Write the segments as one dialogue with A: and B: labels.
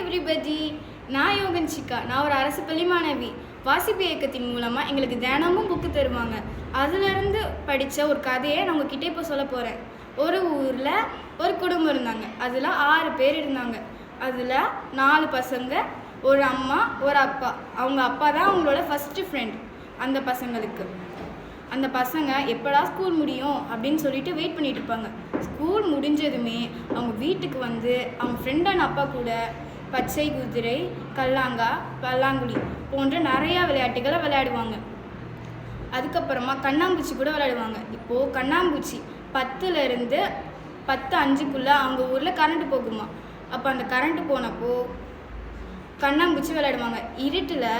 A: எவ்ரிபதி நான் யோகன்சிகா நான் ஒரு அரசு பள்ளி மாணவி வாசிப்பு இயக்கத்தின் மூலமாக எங்களுக்கு தினமும் புக்கு தருவாங்க. அதுலேருந்து படித்த ஒரு கதையை நான் உங்ககிட்ட இப்போ சொல்ல போகிறேன் ஒரு ஊரில் ஒரு குடும்பம் இருந்தாங்க. அதில் ஆறு பேர் இருந்தாங்க. அதில் நாலு பசங்க ஒரு அம்மா ஒரு அப்பா. அவங்க அப்பா தான் அவங்களோட ஃபஸ்ட்டு ஃப்ரெண்ட் அந்த பசங்களுக்கு. அந்த பசங்க எப்படா ஸ்கூல் முடியும்? அப்படின்னு சொல்லிட்டு வெயிட் பண்ணிட்டு இருப்பாங்க. ஸ்கூல் முடிஞ்சதுமே அவங்க வீட்டுக்கு வந்து அவங்க ஃப்ரெண்டான அப்பா கூட பச்சை குதிரை கல்லாங்கா பல்லாங்குழி போன்ற நிறையா விளையாட்டுகளை விளையாடுவாங்க. அதுக்கப்புறமா கண்ணாம்பூச்சி கூட விளையாடுவாங்க. இப்போது கண்ணாம்பூச்சி பத்துலேருந்து பத்து அஞ்சுக்குள்ளே அவங்க ஊரில் கரண்ட்டு போகுமா. அப்போ அந்த கரண்ட்டு போனப்போ கண்ணாம்பூச்சி விளையாடுவாங்க. இருட்டில்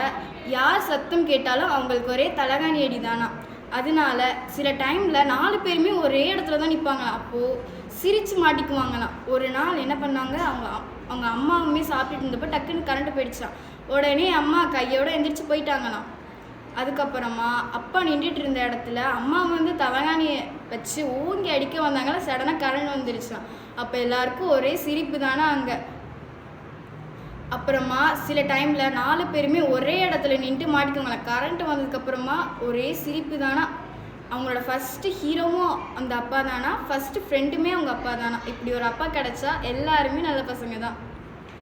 A: யார் சத்தம் கேட்டாலும் அவங்களுக்கு ஒரே தலகாணி அடி தானா அதனால சில டைமில் நாலு பேருமே ஒரே இடத்துல தான் நிற்பாங்களாம் அப்போது சிரித்து மாட்டிக்குவாங்களாம். ஒரு நாள் என்ன பண்ணாங்க? அவங்க அவங்க அம்மாவுமே சாப்பிட்டுட்டு இருந்தப்போ டக்குன்னு கரண்ட் போயிடுச்சான் உடனே அம்மா கையோடு எந்திரிச்சு போயிட்டாங்களாம். அதுக்கப்புறமா அப்பா நின்றுட்டு இருந்த இடத்துல அம்மா வந்து தலகாணியை வச்சு ஓங்கி அடிக்க வந்தாங்களா சடனாக கரண்ட் வந்துருச்சான் அப்போ எல்லாருக்கும் ஒரே சிரிப்பு தானே அங்கே. அப்புறமா சில டைமில் நாலு பேருமே ஒரே இடத்துல நின்று மாட்டிக்கோங்களேன் கரண்ட் வந்ததுக்கப்புறமா ஒரே சிரிப்பு தானா? அவங்களோட ஃபஸ்ட்டு ஹீரோவும் அந்த அப்பா தானா? ஃபஸ்ட்டு ஃப்ரெண்டுமே அவங்க அப்பா தானா? இப்படி ஒரு அப்பா கிடச்சா எல்லாருமே நல்ல பசங்க தான்.